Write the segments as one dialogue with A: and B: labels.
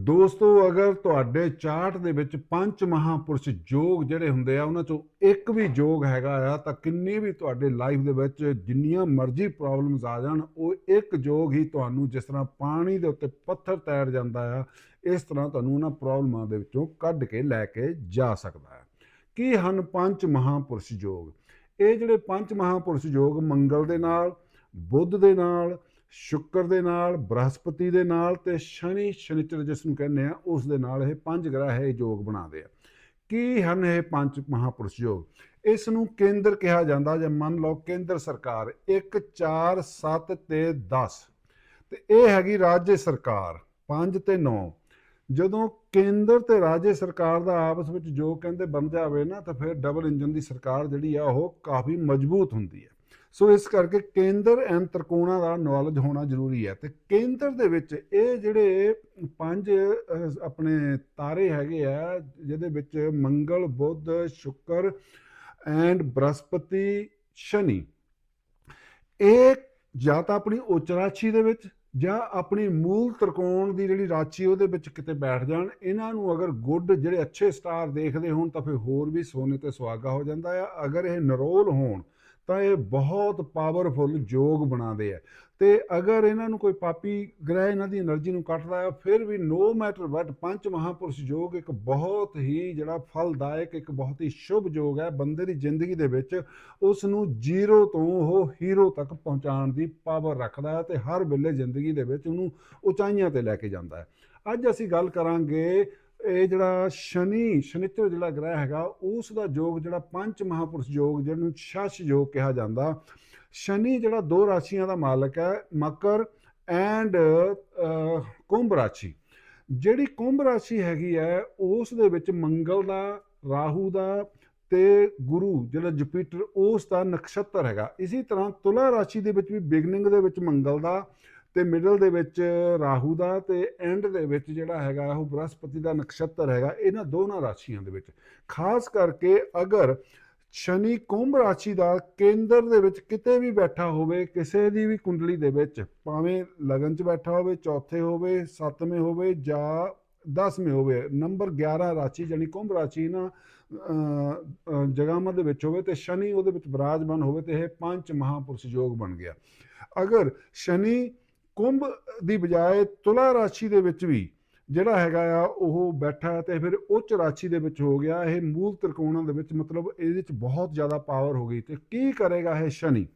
A: ਦੋਸਤੋ, ਅਗਰ ਤੁਹਾਡੇ ਚਾਰਟ ਦੇ ਵਿੱਚ ਪੰਜ ਮਹਾਪੁਰਸ਼ ਯੋਗ ਜਿਹੜੇ ਹੁੰਦੇ ਆ, ਉਹਨਾਂ ਚੋਂ ਇੱਕ ਵੀ ਯੋਗ ਹੈਗਾ ਆ, ਤਾਂ ਕਿੰਨੀ ਵੀ ਤੁਹਾਡੇ ਲਾਈਫ ਦੇ ਵਿੱਚ ਜਿੰਨੀਆਂ ਮਰਜ਼ੀ ਪ੍ਰੋਬਲਮਸ ਆ ਜਾਣ, ਉਹ ਇੱਕ ਯੋਗ ਹੀ ਤੁਹਾਨੂੰ ਜਿਸ ਤਰ੍ਹਾਂ ਪਾਣੀ ਦੇ ਉੱਤੇ ਪੱਥਰ ਤੈਰ ਜਾਂਦਾ ਆ, ਇਸ ਤਰ੍ਹਾਂ ਤੁਹਾਨੂੰ ਉਹਨਾਂ ਪ੍ਰੋਬਲਮਾਂ ਦੇ ਵਿੱਚੋਂ ਕੱਢ ਕੇ ਲੈ ਕੇ ਜਾ ਸਕਦਾ ਹੈ ਕੀ ਹਨ ਪੰਜ ਮਹਾਪੁਰਸ਼ ਯੋਗ ਇਹ ਜਿਹੜੇ ਪੰਜ ਮਹਾਪੁਰਸ਼ ਯੋਗ ਮੰਗਲ ਦੇ ਨਾਲ, ਬੁੱਧ ਦੇ ਨਾਲ ਸ਼ੁੱਕਰ ਦੇ ਨਾਲ, ਬ੍ਰਹਸਪਤੀ ਦੇ ਨਾਲ ਤੇ ਸ਼ਨੀ ਸ਼ਨੀਚਰ ਜਿਸ ਨੂੰ ਕਹਿੰਦੇ ਆ, ਉਸ ਦੇ ਨਾਲ ਇਹ ਪੰਜ ਗ੍ਰਹਿ ਇਹ ਯੋਗ ਬਣਾਉਂਦੇ ਆ। ਕੀ ਹਨ ਇਹ ਪੰਜ ਮਹਾਪੁਰਸ਼ ਯੋਗ? ਇਸ ਨੂੰ ਕੇਂਦਰ ਕਿਹਾ ਜਾਂਦਾ, ਜਾਂ ਮੰਨ ਲਓ ਕੇਂਦਰ ਸਰਕਾਰ 1 4 7 ਤੇ 10 ਤੇ ਇਹ ਹੈਗੀ ਰਾਜ ਸਰਕਾਰ 5 ਤੇ 9 ਜਦੋਂ ਕੇਂਦਰ ਤੇ ਰਾਜ ਸਰਕਾਰ ਦਾ ਆਪਸ ਵਿੱਚ ਜੋ ਕਹਿੰਦੇ ਬਣ ਜਾਵੇ ਨਾ, ਤਾਂ ਫਿਰ ਡਬਲ ਇੰਜਨ ਦੀ ਸਰਕਾਰ ਜਿਹੜੀ ਆ, ਉਹ ਕਾਫੀ ਮਜ਼ਬੂਤ ਹੁੰਦੀ ਹੈ ਸੋ ਇਸ ਕਰਕੇ ਕੇਂਦਰ ਐਂਡ ਤ੍ਰਿਕੋਣਾ ਦਾ ਨੌਲੇਜ ਹੋਣਾ ਜ਼ਰੂਰੀ ਹੈ ਤੇ ਕੇਂਦਰ ਦੇ ਵਿੱਚ ਇਹ ਜਿਹੜੇ ਪੰਜ ਆਪਣੇ ਤਾਰੇ ਹੈਗੇ ਆ, ਜਿਹਦੇ ਵਿੱਚ ਮੰਗਲ, ਬੁੱਧ, ਸ਼ੁੱਕਰ ਐਂਡ ਬ੍ਰਹਸਪਤੀ, ਸ਼ਨੀ। ਇਹ ਜਾਂ ਤਾਂ ਆਪਣੀ ਉੱਚ ਰਾਸ਼ੀ ਦੇ ਵਿੱਚ ਜਾਂ ਆਪਣੀ ਮੂਲ ਤ੍ਰਿਕੋਣ ਦੀ ਜਿਹੜੀ ਰਾਸ਼ੀ ਉਹਦੇ ਵਿੱਚ ਕਿਤੇ ਬੈਠ ਜਾਣ। ਇਹਨਾਂ ਨੂੰ ਅਗਰ ਗੁੱਡ ਜਿਹੜੇ ਅੱਛੇ ਸਟਾਰ ਦੇਖਦੇ ਹੋਣ ਤਾਂ ਫਿਰ ਹੋਰ ਵੀ ਸੋਨੇ ਤੇ ਸੁਹਾਗਾ ਹੋ ਜਾਂਦਾ ਆ। ਅਗਰ ਇਹ ਨਰੋਲ ਹੋਣ ਤਾਂ ਇਹ ਬਹੁਤ ਪਾਵਰਫੁਲ ਯੋਗ ਬਣਾਉਂਦੇ ਆ। ਤੇ ਅਗਰ ਇਹਨਾਂ ਨੂੰ ਕੋਈ ਪਾਪੀ ਗ੍ਰਹਿ ਇਹਨਾਂ ਦੀ એનર્ਜੀ ਨੂੰ ਕੱਟਦਾ ਹੈ, ਫਿਰ ਵੀ ਨੋ ਮੈਟਰ ਵਟ ਪੰਜ ਮਹਾਪੁਰਸ਼ ਯੋਗ ਇੱਕ ਬਹੁਤ ਹੀ ਜਿਹੜਾ ਫਲਦਾਇਕ, ਇੱਕ ਬਹੁਤ ਹੀ ਸ਼ੁਭ ਯੋਗ ਹੈ। ਬੰਦੇ ਦੀ ਜ਼ਿੰਦਗੀ ਦੇ ਵਿੱਚ ਉਸ ਨੂੰ ਜ਼ੀਰੋ ਤੋਂ ਉਹ ਹੀਰੋ ਤੱਕ ਪਹੁੰਚਾਉਣ ਦੀ ਪਾਵਰ ਰੱਖਦਾ ਹੈ ਤੇ ਹਰ ਵੇਲੇ ਜ਼ਿੰਦਗੀ ਦੇ ਵਿੱਚ ਉਹਨੂੰ ਉਚਾਈਆਂ ਤੇ ਲੈ ਕੇ ਜਾਂਦਾ ਹੈ। ਅੱਜ ਅਸੀਂ ਗੱਲ ਕਰਾਂਗੇ ਇਹ ਜਿਹੜਾ ਸ਼ਨੀ ਸ਼ਨੀਚਰ ਜਿਹੜਾ ਗ੍ਰਹਿ ਹੈਗਾ, ਉਸ ਦਾ ਯੋਗ ਜਿਹੜਾ ਪੰਜ ਮਹਾਪੁਰਸ਼ ਯੋਗ ਜਿਹਨੂੰ ਸ਼ਸ਼ ਯੋਗ ਕਿਹਾ ਜਾਂਦਾ। ਸ਼ਨੀ ਜਿਹੜਾ ਦੋ ਰਾਸ਼ੀਆਂ ਦਾ ਮਾਲਕ ਹੈ, ਮਕਰ ਐਂਡ ਕੁੰਭ ਰਾਸ਼ੀ। ਜਿਹੜੀ ਕੁੰਭ ਰਾਸ਼ੀ ਹੈਗੀ ਹੈ, ਉਸ ਦੇ ਵਿੱਚ ਮੰਗਲ ਦਾ, ਰਾਹੂ ਦਾ ਤੇ ਗੁਰੂ ਜਿਹੜਾ ਜੁਪੀਟਰ, ਉਸ ਦਾ ਨਕਸ਼ਤਰ ਹੈਗਾ। ਇਸੇ ਤਰ੍ਹਾਂ ਤੁਲਾ ਰਾਸ਼ੀ ਦੇ ਵਿੱਚ ਵੀ ਬਿਗਨਿੰਗ ਦੇ ਵਿੱਚ ਮੰਗਲ ਦਾ ਤੇ ਮਿਡਲ ਦੇ ਵਿੱਚ ਰਾਹੂ ਦਾ ਤੇ ਐਂਡ ਦੇ ਵਿੱਚ ਜਿਹੜਾ ਹੈਗਾ ਉਹ ਬ੍ਰਹਸਪਤੀ ਦਾ ਨਕਸ਼ਤਰ ਹੈਗਾ ਇਹਨਾਂ ਦੋਨਾਂ ਰਾਸ਼ੀਆਂ ਦੇ ਵਿੱਚ। ਖਾਸ ਕਰਕੇ ਅਗਰ ਸ਼ਨੀ ਕੁੰਭ ਰਾਸ਼ੀ ਦਾ ਕੇਂਦਰ ਦੇ ਵਿੱਚ ਕਿਤੇ ਵੀ ਬੈਠਾ ਹੋਵੇ ਕਿਸੇ ਦੀ ਵੀ ਕੁੰਡਲੀ ਦੇ ਵਿੱਚ ਭਾਵੇਂ ਲਗਨ 'ਚ ਬੈਠਾ ਹੋਵੇ ਚੌਥੇ ਹੋਵੇ ਸੱਤਵੇਂ ਹੋਵੇ ਜਾਂ 10ਵੇਂ ਹੋਵੇ ਨੰਬਰ 11 ਰਾਸ਼ੀ ਜਾਨੀ ਕੁੰਭ ਰਾਸ਼ੀ ਨਾ ਅਹ, ਜਗਾਵਾਂ ਦੇ ਵਿੱਚ ਹੋਵੇ ਤੇ ਸ਼ਨੀ ਉਹਦੇ ਵਿੱਚ ਵਿਰਾਜਮਾਨ ਹੋਵੇ ਤੇ ਇਹ ਪੰਜ ਮਹਾਪੁਰਸ਼ ਯੋਗ ਬਣ ਗਿਆ। ਅਗਰ ਸ਼ਨੀ ਕੁੰਭ ਦੀ ਬਜਾਏ ਤੁਲਾ ਰਾਸ਼ੀ ਦੇ ਵਿੱਚ ਵੀ ਜਿਹੜਾ ਹੈਗਾ ਆ, ਉਹ ਬੈਠਾ ਹੈ ਤੇ ਫਿਰ ਉੱਚ ਰਾਸ਼ੀ ਦੇ ਵਿੱਚ ਹੋ ਗਿਆ। ਇਹ ਮੂਲ ਤ੍ਰਿਕੋਣਾਂ ਦੇ ਵਿੱਚ ਮਤਲਬ ਇਹਦੇ ਵਿੱਚ ਬਹੁਤ ਜ਼ਿਆਦਾ ਪਾਵਰ ਹੋ ਗਈ ਤੇ ਕੀ ਕਰੇਗਾ ਇਹ ਸ਼ਨੀ?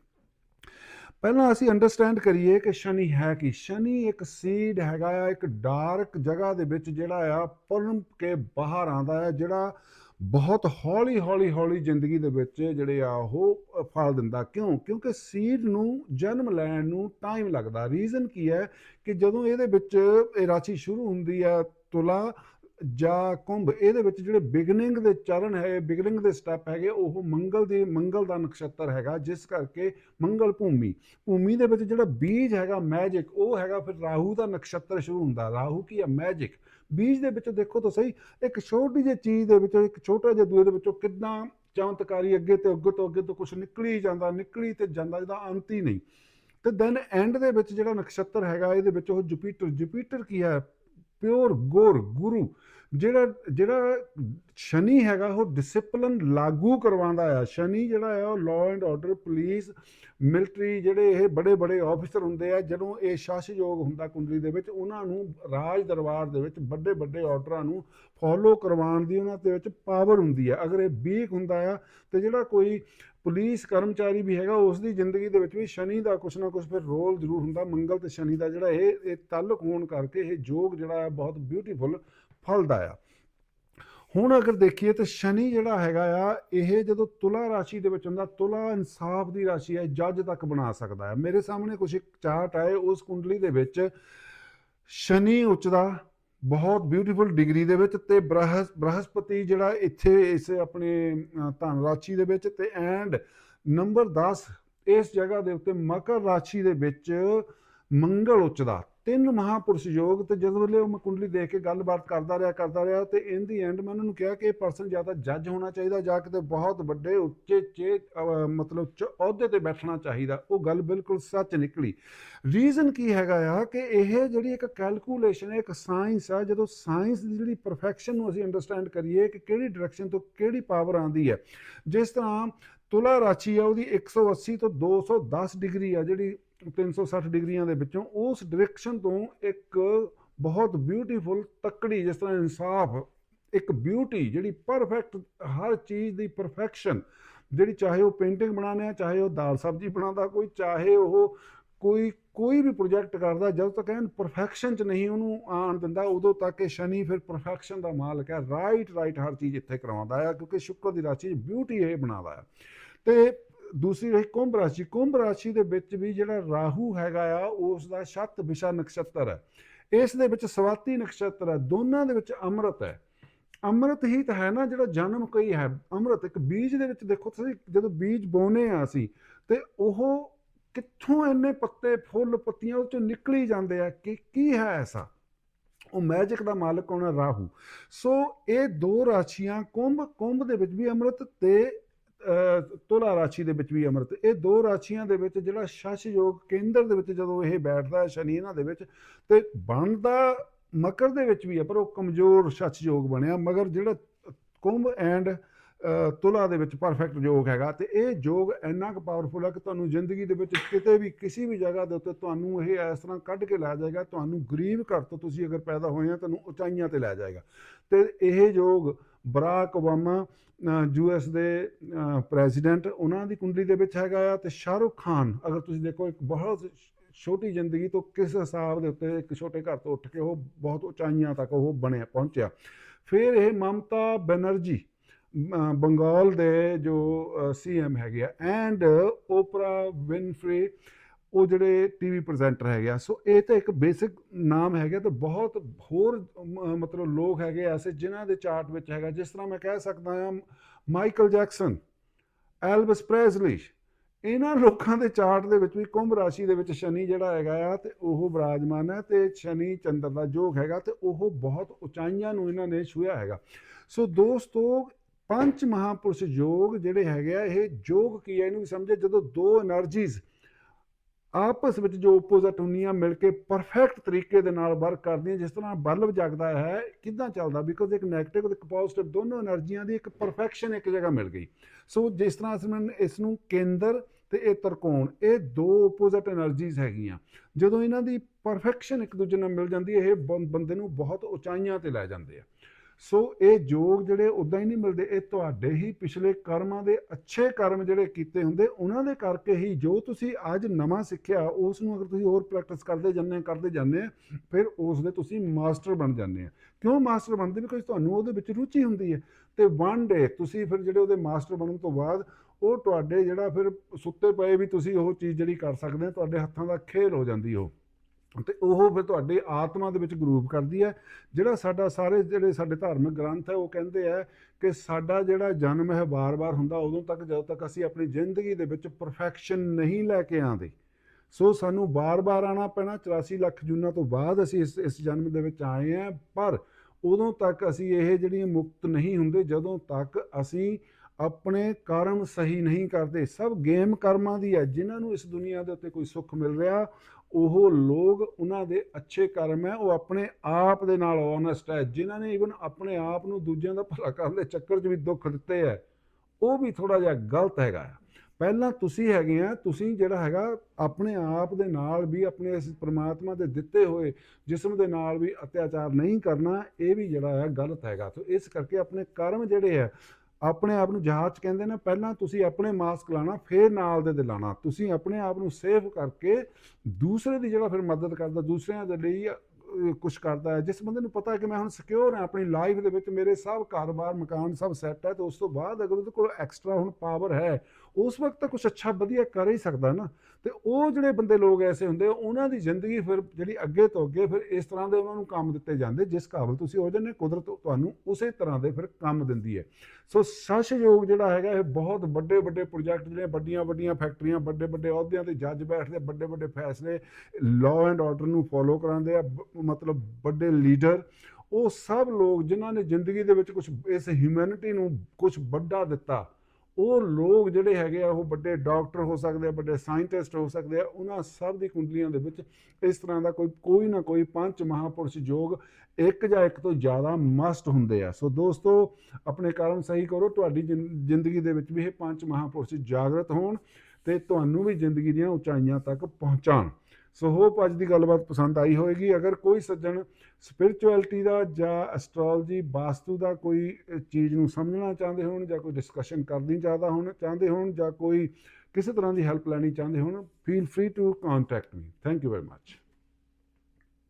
A: ਪਹਿਲਾਂ ਅਸੀਂ ਅੰਡਰਸਟੈਂਡ ਕਰੀਏ ਕਿ ਸ਼ਨੀ ਹੈ ਕੀ? ਸ਼ਨੀ ਇੱਕ ਸੀਡ ਹੈਗਾ ਆ, ਇੱਕ ਡਾਰਕ ਜਗ੍ਹਾ ਦੇ ਵਿੱਚ ਜਿਹੜਾ ਆ ਪਰਮ ਕੇ ਬਾਹਰ ਆਂਦਾ ਆ ਜਿਹੜਾ ਬਹੁਤ ਹੌਲੀ ਹੌਲੀ ਹੌਲੀ ਜ਼ਿੰਦਗੀ ਦੇ ਵਿੱਚ ਜਿਹੜੇ ਆ ਉਹ ਫਲ ਦਿੰਦਾ। ਕਿਉਂ? ਕਿਉਂਕਿ ਸੀਡ ਨੂੰ, ਜਨਮ ਲੈਣ ਨੂੰ ਟਾਈਮ ਲੱਗਦਾ। ਰੀਜ਼ਨ ਕੀ ਹੈ ਕਿ ਜਦੋਂ ਇਹਦੇ ਵਿੱਚ ਇਹ ਰਾਸ਼ੀ ਸ਼ੁਰੂ ਹੁੰਦੀ ਹੈ ਤੁਲਾ ਜਾਂ ਕੁੰਭ, ਇਹਦੇ ਵਿੱਚ ਜਿਹੜੇ ਬਿਗਨਿੰਗ ਦੇ ਚਰਨ ਹੈ ਬਿਗਨਿੰਗ ਦੇ ਸਟੈਪ ਹੈਗੇ, ਉਹ ਮੰਗਲ ਦੇ, ਮੰਗਲ ਦਾ ਨਕਸ਼ਤਰ ਹੈਗਾ, ਜਿਸ ਕਰਕੇ ਮੰਗਲ ਭੂਮੀ। ਭੂਮੀ ਦੇ ਵਿੱਚ ਜਿਹੜਾ ਬੀਜ ਹੈਗਾ ਮੈਜਿਕ ਉਹ ਹੈਗਾ, ਫਿਰ ਰਾਹੂ ਦਾ ਨਕਸ਼ਤਰ ਸ਼ੁਰੂ ਹੁੰਦਾ। ਰਾਹੂ ਕੀ ਹੈ? ਮੈਜਿਕ ਬੀਜ ਦੇ ਵਿੱਚੋਂ ਦੇਖੋ ਤਾਂ ਸਹੀ, ਇੱਕ ਛੋਟੀ ਜਿਹੀ ਚੀਜ਼ ਦੇ ਵਿੱਚੋਂ, ਇੱਕ ਛੋਟਾ ਜਿਹਾ ਦੂਏ ਦੇ ਵਿੱਚੋਂ ਕਿੰਨਾ ਚਮਤਕਾਰੀ ਅੱਗੇ ਤੇ ਅੱਗੇ ਤੋਂ ਅੱਗੇ ਤੋਂ ਕੁਝ ਨਿਕਲੀ ਜਾਂਦਾ, ਨਿਕਲੀ ਤੇ ਜਾਂਦਾ ਜਿਹਦਾ ਅੰਤ ਹੀ ਨਹੀਂ। ਤੇ ਦੈਨ ਐਂਡ ਦੇ ਵਿੱਚ ਜਿਹੜਾ ਨਕਸ਼ਤਰ ਹੈਗਾ, ਇਹਦੇ ਵਿੱਚ ਉਹ ਜੁਪੀਟਰ ਜੁਪੀਟਰ ਕੀ ਹੈ? ਪਿਓਰ ਗੋਰ ਗੁਰੂ ਜਿਹੜਾ ਜਿਹੜਾ ਸ਼ਨੀ ਹੈਗਾ, ਉਹ ਡਿਸਪਲਿਨ ਲਾਗੂ ਕਰਵਾਉਂਦਾ ਆ। ਸ਼ਨੀ ਜਿਹੜਾ ਹੈ ਉਹ law and order police military ਜਿਹੜੇ ਇਹ ਬੜੇ ਬੜੇ ਆਫੀਸਰ ਹੁੰਦੇ ਆ, ਜਦੋਂ ਇਹ ਸ਼ਾਸਯੋਗ ਹੁੰਦਾ ਕੁੰਡਲੀ ਦੇ ਵਿੱਚ, ਉਹਨਾਂ ਨੂੰ ਰਾਜ ਦਰਬਾਰ ਦੇ ਵਿੱਚ ਵੱਡੇ ਵੱਡੇ ਆਰਡਰਾਂ ਨੂੰ ਫੋਲੋ ਕਰਵਾਉਣ ਦੀ ਉਹਨਾਂ ਦੇ ਵਿੱਚ ਪਾਵਰ ਹੁੰਦੀ ਆ। ਅਗਰ ਇਹ ਵੀਕ ਹੁੰਦਾ ਆ, ਤੇ ਜਿਹੜਾ ਕੋਈ ਪੁਲਿਸ ਕਰਮਚਾਰੀ ਵੀ ਹੈਗਾ, ਉਸ ਦੀ ਜ਼ਿੰਦਗੀ ਦੇ ਵਿੱਚ ਵੀ ਸ਼ਨੀ ਦਾ ਕੁਛ ਨਾ ਕੁਛ ਫਿਰ ਰੋਲ ਜ਼ਰੂਰ ਹੁੰਦਾ। ਮੰਗਲ ਤੇ ਸ਼ਨੀ ਦਾ ਜਿਹੜਾ ਇਹ ਇਹ ਤਾਲੁਕ ਹੋਣ ਕਰਕੇ ਇਹ ਯੋਗ ਜਿਹੜਾ ਹੈ ਬਹੁਤ ਬਿਊਟੀਫੁਲ ਫਲਦਾ ਆ। ਹੁਣ ਅਗਰ ਦੇਖੀਏ ਤਾਂ ਸ਼ਨੀ ਜਿਹੜਾ ਹੈਗਾ ਆ ਇਹ ਜਦੋਂ ਤੁਲਾ ਰਾਸ਼ੀ ਦੇ ਵਿੱਚ ਹੁੰਦਾ ਤੁਲਾ ਇਨਸਾਫ ਦੀ ਰਾਸ਼ੀ ਹੈ ਜੱਜ ਤੱਕ ਬਣਾ ਸਕਦਾ ਹੈ ਮੇਰੇ ਸਾਹਮਣੇ ਕੁਝ ਇੱਕ ਚਾਰਟ ਆਏ ਉਸ ਕੁੰਡਲੀ ਦੇ ਵਿੱਚ ਸ਼ਨੀ ਉੱਚਦਾ ਬਹੁਤ ਬਿਊਟੀਫੁਲ ਡਿਗਰੀ ਦੇ ਵਿੱਚ ਤੇ ਬ੍ਰਹਸ ਬ੍ਰਹਸਪਤੀ ਜਿਹੜਾ ਇੱਥੇ ਇਸ ਆਪਣੇ ਅ, ਧਨ ਰਾਸ਼ੀ ਦੇ ਵਿੱਚ ਤੇ ਐਂਡ ਨੰਬਰ 10 ਇਸ ਜਗ੍ਹਾ ਦੇ ਉੱਤੇ ਮਕਰ ਰਾਸ਼ੀ ਦੇ ਵਿੱਚ ਮੰਗਲ ਉੱਚਦਾ। ਤਿੰਨ ਮਹਾਪੁਰਸ਼ ਯੋਗ ਤੇ ਜਦੋਂ ਵੇਲੇ ਉਹ ਮੈਂ ਕੁੰਡਲੀ ਦੇਖ ਕੇ ਗੱਲਬਾਤ ਕਰਦਾ ਰਿਹਾ ਕਰਦਾ ਰਿਹਾ ਤੇ ਇਨ ਦੀ ਐਂਡ ਮੈਂ ਉਹਨਾਂ ਨੂੰ ਕਿਹਾ ਕਿ ਇਹ ਪਰਸਨ ਜਾਂ ਤਾਂ ਜੱਜ ਹੋਣਾ ਚਾਹੀਦਾ, ਜਾਂ ਕਿਤੇ ਬਹੁਤ ਵੱਡੇ, ਉੱਚੇ ਚੇ ਮਤਲਬ ਚ, ਅਹੁਦੇ ਤੇ ਬੈਠਣਾ ਚਾਹੀਦਾ। ਉਹ ਗੱਲ ਬਿਲਕੁਲ ਸੱਚ ਨਿਕਲੀ। ਰੀਜ਼ਨ ਕੀ ਹੈਗਾ ਆ ਕਿ ਇਹ ਜਿਹੜੀ ਇੱਕ ਕੈਲਕੂਲੇਸ਼ਨ ਹੈ ਇੱਕ ਸਾਇੰਸ ਆ, ਜਦੋਂ ਸਾਇੰਸ ਦੀ ਜਿਹੜੀ ਪਰਫੈਕਸ਼ਨ ਨੂੰ ਅਸੀਂ ਅੰਡਰਸਟੈਂਡ ਕਰੀਏ ਕਿ ਕਿਹੜੀ ਡਾਇਰੈਕਸ਼ਨ ਤੋਂ ਕਿਹੜੀ ਪਾਵਰ ਆਉਂਦੀ ਹੈ। ਜਿਸ ਤਰ੍ਹਾਂ ਤੁਲਾ ਰਾਸ਼ੀ ਆ, ਉਹਦੀ 180 ਤੋਂ 210 ਡਿਗਰੀ ਆ, ਜਿਹੜੀ 360 ਡਿਗਰੀਆਂ ਦੇ ਵਿੱਚੋਂ, ਉਸ ਡਾਇਰੈਕਸ਼ਨ ਤੋਂ ਇੱਕ ਬਹੁਤ ਬਿਊਟੀਫੁਲ ਤਕੜੀ, ਜਿਸ ਤਰ੍ਹਾਂ ਇਨਸਾਫ, ਇੱਕ ਬਿਊਟੀ ਜਿਹੜੀ ਪਰਫੈਕਟ ਹਰ ਚੀਜ਼ ਦੀ ਪਰਫੈਕਸ਼ਨ ਜਿਹੜੀ ਚਾਹੇ ਉਹ ਪੇਂਟਿੰਗ ਬਣਾਉਂਦੇ ਆ, ਚਾਹੇ ਉਹ ਦਾਲ ਸਬਜ਼ੀ ਬਣਾਉਂਦਾ ਕੋਈ, ਚਾਹੇ ਉਹ ਕੋਈ ਕੋਈ ਵੀ ਪ੍ਰੋਜੈਕਟ ਕਰਦਾ, ਜਦੋਂ ਤੱਕ ਐਨ ਪਰਫੈਕਸ਼ਨ ਚ ਨਹੀਂ ਉਹਨੂੰ ਆਣ ਦਿੰਦਾ, ਉਦੋਂ ਤੱਕ ਇਹ ਸ਼ਨੀ ਫਿਰ ਪਰਫੈਕਸ਼ਨ ਦਾ ਮਾਲਕ ਹੈ ਰਾਈਟ ਰਾਈਟ ਹਰ ਚੀਜ਼ ਇੱਥੇ ਕਰਵਾਉਂਦਾ ਹੈ ਕਿਉਂਕਿ ਸ਼ੁਕਰ ਦੀ ਰਾਸ਼ੀ ਚ ਬਿਊਟੀ ਇਹ ਬਣਾਉਂਦਾ ਹੈ ਤੇ ਦੂਸਰੀ ਰਹੀ ਕੁੰਭ ਰਾਸ਼ੀ ਕੁੰਭ ਰਾਸ਼ੀ ਦੇ ਵਿੱਚ ਵੀ ਜਿਹੜਾ ਰਾਹੂ ਹੈਗਾ ਆ ਉਸ ਦਾ ਸ਼ਤ ਵਿਸ਼ਾ ਨਕਸ਼ਤਰ ਹੈ। ਇਸ ਦੇ ਵਿੱਚ ਸਵਾਤੀ ਨਕਸ਼ਤਰ ਹੈ, ਦੋਨਾਂ ਦੇ ਵਿੱਚ ਅੰਮ੍ਰਿਤ ਹੈ। ਅੰਮ੍ਰਿਤ ਹੀ ਤਾਂ ਹੈ ਨਾ, ਜਿਹੜਾ ਜਨਮ ਕੋਈ ਹੈ, ਅੰਮ੍ਰਿਤ ਇੱਕ ਬੀਜ ਦੇ ਵਿੱਚ ਦੇਖੋ ਤੁਸੀਂ, ਜਦੋਂ ਬੀਜ ਬੋਨੇ ਆ ਅਸੀਂ, ਤੇ ਉਹ ਕਿੱਥੋਂ ਇੰਨੇ ਪੱਤੇ, ਫੁੱਲ, ਪੱਤੀਆਂ ਉਹ ਚੋਂ ਨਿਕਲੀ ਜਾਂਦੇ ਆ, ਕਿ ਕੀ ਹੈ ਐਸਾ? ਉਹ ਮੈਜਿਕ ਦਾ ਮਾਲਕ ਕੌਣ ਹੈ? ਰਾਹੂ। ਸੋ ਇਹ ਦੋ ਰਾਸ਼ੀਆਂ ਕੁੰਭ ਕੁੰਭ ਦੇ ਵਿੱਚ ਵੀ ਅੰਮ੍ਰਿਤ ਤੇ ਤੁਲਾ ਰਾਸ਼ੀ ਦੇ ਵਿੱਚ ਵੀ ਅੰਮ੍ਰਿਤ। ਇਹ ਦੋ ਰਾਸ਼ੀਆਂ ਦੇ ਵਿੱਚ ਜਿਹੜਾ ਸ਼ਸ਼ ਯੋਗ ਕੇਂਦਰ ਦੇ ਵਿੱਚ ਜਦੋਂ ਇਹ ਬੈਠਦਾ ਹੈ ਸ਼ਨੀ ਇਹਨਾਂ ਦੇ ਵਿੱਚ, ਤੇ ਬਣਦਾ ਮਕਰ ਦੇ ਵਿੱਚ ਵੀ ਹੈ, ਪਰ ਉਹ ਕਮਜ਼ੋਰ ਸ਼ਸ਼ ਯੋਗ ਬਣਿਆ, ਮਗਰ ਜਿਹੜਾ ਕੁੰਭ ਐਂਡ ਤੁਲਾ ਦੇ ਵਿੱਚ ਪਰਫੈਕਟ ਯੋਗ ਹੈਗਾ ਤੇ ਇਹ ਯੋਗ ਇੰਨਾ ਕੁ ਪਾਵਰਫੁਲ ਹੈ ਕਿ ਤੁਹਾਨੂੰ ਜ਼ਿੰਦਗੀ ਦੇ ਵਿੱਚ ਕਿਤੇ ਵੀ, ਕਿਸੇ ਵੀ ਜਗ੍ਹਾ ਦੇ ਉੱਤੇ ਤੁਹਾਨੂੰ ਇਹ ਇਸ ਤਰ੍ਹਾਂ ਕੱਢ ਕੇ ਲੈ ਜਾਏਗਾ, ਤੁਹਾਨੂੰ ਗਰੀਬ ਘਰ ਤੋਂ ਤੁਸੀਂ ਅਗਰ ਪੈਦਾ ਹੋਏ ਆ, ਤੁਹਾਨੂੰ ਉਚਾਈਆਂ ਤੇ ਲੈ ਜਾਏਗਾ। ਤੇ ਇਹ ਯੋਗ ਬਰਾਕ ਓਬਾਮਾ ਯੂਐਸ ਦੇ ਪ੍ਰੈਜ਼ੀਡੈਂਟ ਉਹਨਾਂ ਦੀ ਕੁੰਡਲੀ ਦੇ ਵਿੱਚ ਹੈਗਾ ਆ ਤੇ ਸ਼ਾਹਰੁਖ ਖਾਨ, ਅਗਰ ਤੁਸੀਂ ਦੇਖੋ ਇੱਕ ਬਹੁਤ ਛੋਟੀ ਜ਼ਿੰਦਗੀ ਤੋਂ ਕਿਸ ਹਿਸਾਬ ਦੇ ਉੱਤੇ ਇੱਕ ਛੋਟੇ ਘਰ ਤੋਂ ਉੱਠ ਕੇ ਉਹ ਬਹੁਤ ਉਚਾਈਆਂ ਤੱਕ ਉਹ ਬਣਿਆ, ਪਹੁੰਚਿਆ। ਫਿਰ ਇਹ ਮਮਤਾ ਬੈਨਰਜੀ ਬੰਗਾਲ ਦੇ ਜੋ ਸੀਐਮ ਹੈਗੇ ਆ। ਐਂਡ ਓਪਰਾ ਵਿਨਫ੍ਰੀ ਉਹ ਜਿਹੜੇ ਟੀਵੀ ਪ੍ਰੈਜ਼ੈਂਟਰ ਹੈਗੇ ਆ। ਸੋ ਇਹ ਤਾਂ ਇੱਕ ਬੇਸਿਕ ਨਾਮ ਹੈਗਾ ਤੇ ਬਹੁਤ ਹੋਰ ਮ- ਮਤਲਬ ਲੋਕ ਹੈਗੇ ਐਸੇ ਜਿਨ੍ਹਾਂ ਦੇ ਚਾਰਟ ਵਿੱਚ ਹੈਗਾ। ਜਿਸ ਤਰ੍ਹਾਂ ਮੈਂ ਕਹਿ ਸਕਦਾ ਹਾਂ ਮਾਈਕਲ ਜੈਕਸਨ ਐਲਵਿਸ ਪ੍ਰੈਜ਼ਲੀ ਇਹਨਾਂ ਲੋਕਾਂ ਦੇ ਚਾਰਟ ਦੇ ਵਿੱਚ ਵੀ ਕੁੰਭ ਰਾਸ਼ੀ ਦੇ ਵਿੱਚ ਸ਼ਨੀ ਜਿਹੜਾ ਹੈਗਾ ਆ ਤੇ ਉਹ ਵਿਰਾਜਮਾਨ ਹੈ ਤੇ ਸ਼ਨੀ ਚੰਦਰ ਦਾ ਯੋਗ ਹੈਗਾ ਤੇ ਉਹ ਬਹੁਤ ਉਚਾਈਆਂ ਨੂੰ ਇਹਨਾਂ ਨੇ ਛੂਹਿਆ ਹੈਗਾ। ਸੋ ਦੋਸਤੋ ਪੰਜ ਮਹਾਪੁਰਸ਼ ਯੋਗ ਜਿਹੜੇ ਹੈਗੇ ਆ, ਇਹ ਯੋਗ ਕੀ ਹੈ ਇਹਨੂੰ ਵੀ ਸਮਝੇ? ਜਦੋਂ ਦੋ એનર્ਜੀਜ਼ ਆਪਸ ਵਿੱਚ ਜੋ ਆਪੋਜ਼ਿਟ ਹੁੰਦੀਆਂ, ਮਿਲ ਕੇ ਪਰਫੈਕਟ ਤਰੀਕੇ ਦੇ ਨਾਲ ਵਰਕ ਕਰਦੀਆਂ, ਜਿਸ ਤਰ੍ਹਾਂ ਬਲਬ ਜਗਦਾ ਹੈ, ਕਿੱਦਾਂ ਚੱਲਦਾ? ਬਿਕੋਜ਼ ਇੱਕ 네ਗੇਟਿਵ ਤੇ ਇੱਕ ਪੋਜ਼ਿਟਿਵ ਦੋਨੋਂ એનર્ਜੀਆਂ ਦੀ ਇੱਕ ਪਰਫੈਕਸ਼ਨ ਇੱਕ ਜਗ੍ਹਾ ਮਿਲ ਗਈ। ਸੋ ਜਿਸ ਤਰ੍ਹਾਂ ਅਸੀਂ ਇਸ ਨੂੰ ਕੇਂਦਰ ਤੇ ਇਹ ਤਰਕੋਣ, ਇਹ ਦੋ ਆਪੋਜ਼ਿਟ એનર્ਜੀਜ਼ ਹੈਗੀਆਂ। ਜਦੋਂ ਇਹਨਾਂ ਦੀ ਪਰਫੈਕਸ਼ਨ ਇੱਕ ਦੂਜੇ ਨਾਲ ਮਿਲ ਜਾਂਦੀ ਹੈ, ਇਹ ਬੰਦੇ ਨੂੰ ਬਹੁਤ ਉਚਾਈਆਂ ਤੇ ਲੈ ਜਾਂਦੇ ਆ। ਸੋ ਇਹ ਯੋਗ ਜਿਹੜੇ ਉਦਾਂ ਹੀ ਨਹੀਂ ਮਿਲਦੇ, ਇਹ ਤੁਹਾਡੇ ਹੀ ਪਿਛਲੇ ਕਰਮਾਂ ਦੇ ਅੱਛੇ ਕਰਮ ਜਿਹੜੇ ਕੀਤੇ ਹੁੰਦੇ, ਉਹਨਾਂ ਦੇ ਕਰਕੇ ਹੀ ਜੋ ਤੁਸੀਂ ਅੱਜ ਨਵਾਂ ਸਿੱਖਿਆ ਉਸ ਨੂੰ ਅਗਰ ਤੁਸੀਂ ਹੋਰ ਪ੍ਰੈਕਟਿਸ ਕਰਦੇ ਜਾਂਦੇ ਕਰਦੇ ਜਾਂਦੇ ਆ ਫਿਰ ਉਸ ਦੇ ਤੁਸੀਂ ਮਾਸਟਰ ਬਣ ਜਾਂਦੇ ਆ ਕਿਉਂ ਮਾਸਟਰ ਬਣਦੇ? ਬਿਕਾਜ਼ ਤੁਹਾਨੂੰ ਉਹਦੇ ਵਿੱਚ ਰੁਚੀ ਹੁੰਦੀ ਹੈ। ਤੇ ਵਨ ਡੇ ਤੁਸੀਂ ਫਿਰ ਜਿਹੜੇ ਉਹਦੇ ਮਾਸਟਰ ਬਣਨ ਤੋਂ ਬਾਅਦ, ਉਹ ਤੁਹਾਡੇ ਜਿਹੜਾ ਫਿਰ ਸੁੱਤੇ ਪਏ ਵੀ ਤੁਸੀਂ ਉਹ ਚੀਜ਼ ਜਿਹੜੀ ਕਰ ਸਕਦੇ ਤੁਹਾਡੇ ਹੱਥਾਂ ਦਾ ਖੇਲ ਹੋ ਜਾਂਦੀ ਉਹ। ਤੇ ਉਹ ਫਿਰ ਤੁਹਾਡੇ ਆਤਮਾ ਦੇ ਵਿੱਚ ਗਰੂਪ ਕਰਦੀ ਹੈ। ਜਿਹੜਾ ਸਾਡਾ ਸਾਰੇ ਜਿਹੜੇ ਸਾਡੇ ਧਾਰਮਿਕ ਗ੍ਰੰਥ ਹੈ, ਉਹ ਕਹਿੰਦੇ ਆ ਕਿ ਸਾਡਾ ਜਿਹੜਾ ਜਨਮ ਹੈ, ਵਾਰ-ਵਾਰ ਹੁੰਦਾ, ਉਦੋਂ ਤੱਕ ਜਦੋਂ ਤੱਕ ਅਸੀਂ ਆਪਣੀ ਜ਼ਿੰਦਗੀ ਦੇ ਵਿੱਚ ਪਰਫੈਕਸ਼ਨ ਨਹੀਂ ਲੈ ਕੇ ਆਉਂਦੇ। ਸੋ ਸਾਨੂੰ ਬਾਰ-ਬਾਰ ਆਣਾ ਪੈਣਾ 84 ਲੱਖ ਜੂਨਾਂ ਤੋਂ ਬਾਅਦ ਅਸੀਂ ਇਸ ਇਸ ਜਨਮ ਦੇ ਵਿੱਚ ਆਏ ਆ ਪਰ ਉਦੋਂ ਤੱਕ ਅਸੀਂ ਇਹ ਜਿਹੜੀਆਂ ਮੁਕਤ ਨਹੀਂ ਹੁੰਦੇ, ਜਦੋਂ ਤੱਕ ਅਸੀਂ ਆਪਣੇ ਕਰਮ ਸਹੀ ਨਹੀਂ ਕਰਦੇ। ਸਭ ਗੇਮ ਕਰਮਾਂ ਦੀ ਹੈ, ਜਿਨ੍ਹਾਂ ਨੂੰ ਇਸ ਦੁਨੀਆ ਦੇ ਉੱਤੇ ਕੋਈ ਸੁੱਖ ਮਿਲ ਰਿਹਾ ਉਹ ਲੋਕ ਉਹਨਾਂ ਦੇ ਅੱਛੇ ਕਰਮ ਹੈ, ਉਹ ਆਪਣੇ ਆਪ ਦੇ ਨਾਲ ਓਨੈਸਟ ਹੈ। ਜਿਨ੍ਹਾਂ ਨੇ ਇਵਨ ਆਪਣੇ ਆਪ ਨੂੰ ਦੂਜਿਆਂ ਦਾ ਭਲਾ ਕਰਨ ਦੇ ਚੱਕਰ 'ਚ ਵੀ ਦੁੱਖ ਦਿੱਤੇ ਹੈ, ਉਹ ਵੀ ਥੋੜਾ ਜਿਹਾ ਗਲਤ ਹੈਗਾ ਪਹਿਲਾਂ ਤੁਸੀਂ ਹੈਗੇ ਆ, ਤੁਸੀਂ ਜਿਹੜਾ ਹੈਗਾ ਆਪਣੇ ਆਪ ਦੇ ਨਾਲ ਵੀ ਆਪਣੇ ਇਸ ਪ੍ਰਮਾਤਮਾ ਦੇ ਦਿੱਤੇ ਹੋਏ ਜਿਸਮ ਦੇ ਨਾਲ ਵੀ ਅਤਿਆਚਾਰ ਨਹੀਂ ਕਰਨਾ, ਇਹ ਵੀ ਜਿਹੜਾ ਹੈ ਗਲਤ ਹੈਗਾ। ਸੋ ਇਸ ਕਰਕੇ ਆਪਣੇ ਕਰਮ ਜਿਹੜੇ ਹੈ ਆਪਣੇ ਆਪ ਨੂੰ ਜਹਾਜ਼ 'ਚ ਕਹਿੰਦੇ ਨੇ, ਪਹਿਲਾਂ ਤੁਸੀਂ ਆਪਣੇ ਮਾਸਕ ਲਾਣਾ ਫਿਰ ਨਾਲ ਦੇ ਦੇ ਲਾਣਾ ਤੁਸੀਂ ਆਪਣੇ ਆਪ ਨੂੰ ਸੇਫ ਕਰਕੇ ਦੂਸਰੇ ਦੀ ਜਿਹੜਾ ਫਿਰ ਮਦਦ ਕਰਦਾ, ਦੂਸਰਿਆਂ ਦੇ ਲਈ ਕੁਝ ਕਰਦਾ ਹੈ। ਜਿਸ ਬੰਦੇ ਨੂੰ ਪਤਾ ਹੈ ਕਿ ਮੈਂ ਹੁਣ ਸਿਕਿਉਰ ਹਾਂ, ਆਪਣੀ ਲਾਈਫ ਦੇ ਵਿੱਚ ਮੇਰੇ ਸਭ ਘਰ-ਬਾਰ, ਮਕਾਨ ਸਭ ਸੈੱਟ ਹੈ, ਤੇ ਉਸ ਤੋਂ ਬਾਅਦ ਅਗਰ ਉਹਦੇ ਕੋਲ ਐਕਸਟਰਾ ਹੁਣ ਪਾਵਰ ਹੈ ਉਸ ਵਕਤ ਤਾਂ ਕੁਝ ਅੱਛਾ ਵਧੀਆ ਕਰ ਹੀ ਸਕਦਾ ਨਾ। ਤੇ ਉਹ ਜਿਹੜੇ ਬੰਦੇ ਲੋਕ ਐਸੇ ਹੁੰਦੇ ਉਹਨਾਂ ਦੀ ਜ਼ਿੰਦਗੀ ਫਿਰ ਜਿਹੜੀ ਅੱਗੇ ਤੋਂ ਅੱਗੇ ਫਿਰ ਇਸ ਤਰ੍ਹਾਂ ਦੇ ਉਹਨਾਂ ਨੂੰ ਕੰਮ ਦਿੱਤੇ ਜਾਂਦੇ, ਜਿਸ ਕਾਬਲ ਤੁਸੀਂ ਹੋ ਜਾਂਦੇ, ਕੁਦਰਤ ਤੁਹਾਨੂੰ ਉਸੇ ਤਰ੍ਹਾਂ ਦੇ ਫਿਰ ਕੰਮ ਦਿੰਦੀ ਹੈ। ਸੋ ਸਹਿਯੋਗ ਜਿਹੜਾ ਹੈਗਾ, ਇਹ ਬਹੁਤ ਵੱਡੇ ਵੱਡੇ ਪ੍ਰੋਜੈਕਟ ਜਿਹੜੇ ਵੱਡੀਆਂ ਵੱਡੀਆਂ ਫੈਕਟਰੀਆਂ ਵੱਡੇ ਵੱਡੇ ਅਹੁਦਿਆਂ ਤੇ ਜੱਜ ਬੈਠਦੇ, ਵੱਡੇ ਵੱਡੇ ਫੈਸਲੇ ਲਾਅ ਐਂਡ ਆਰਡਰ ਨੂੰ ਫੋਲੋ ਕਰਾਉਂਦੇ ਆ ਮਤਲਬ ਵੱਡੇ ਲੀਡਰ ਉਹ ਸਭ ਲੋਕ ਜਿਨ੍ਹਾਂ ਨੇ ਜ਼ਿੰਦਗੀ ਦੇ ਵਿੱਚ ਕੁਝ ਇਸ ਹਿਊਮੈਨਿਟੀ ਨੂੰ ਕੁਝ ਵੱਡਾ ਦਿੱਤਾ ਉਹ ਲੋਕ ਜਿਹੜੇ ਹੈਗੇ ਆ, ਉਹ ਵੱਡੇ ਡਾਕਟਰ ਹੋ ਸਕਦੇ ਆ, ਵੱਡੇ ਸਾਇੰਟਿਸਟ ਹੋ ਸਕਦੇ ਆ, ਉਹਨਾਂ ਸਭ ਦੀ ਕੁੰਡਲੀਆਂ ਦੇ ਵਿੱਚ ਇਸ ਤਰ੍ਹਾਂ ਦਾ ਕੋਈ ਕੋਈ ਨਾ ਕੋਈ ਪੰਜ ਮਹਾਪੁਰਸ਼ ਯੋਗ ਇੱਕ ਜਾਂ ਇੱਕ ਤੋਂ ਜ਼ਿਆਦਾ ਮਸਟ ਹੁੰਦੇ ਆ। ਸੋ ਦੋਸਤੋ, ਆਪਣੇ ਕਰਮ ਸਹੀ ਕਰੋ, ਤੁਹਾਡੀ ਜ਼ਿੰ- ਜ਼ਿੰਦਗੀ ਦੇ ਵਿੱਚ ਵੀ ਇਹ ਪੰਜ ਮਹਾਪੁਰਸ਼ ਜਾਗਰਤ ਹੋਣ ਤੇ ਤੁਹਾਨੂੰ ਵੀ ਜ਼ਿੰਦਗੀ ਦੀਆਂ ਉਚਾਈਆਂ ਤੱਕ ਪਹੁੰਚਾਣ ਸੋ ਹੋਪ ਅੱਜ ਦੀ ਗੱਲਬਾਤ ਪਸੰਦ ਆਈ ਹੋਵੇਗੀ। ਅਗਰ ਕੋਈ ਸੱਜਣ ਸਪਿਰਚੁਅਲਿਟੀ ਦਾ ਜਾਂ ਐਸਟ੍ਰੋਲੋਜੀ ਵਾਸਤੂ ਦਾ ਕੋਈ ਚੀਜ਼ ਨੂੰ ਸਮਝਣਾ ਚਾਹੁੰਦੇ ਹੋਣ ਜਾਂ ਕੋਈ ਡਿਸਕਸ਼ਨ ਕਰਨੀ ਚਾਹਦਾ ਹੋਣ, ਚਾਹੁੰਦੇ ਹੋਣ ਜਾਂ ਕੋਈ ਕਿਸੇ ਤਰ੍ਹਾਂ ਦੀ ਹੈਲਪ ਲੈਣੀ ਚਾਹੁੰਦੇ ਹੋਣ feel free to contact me thank you very much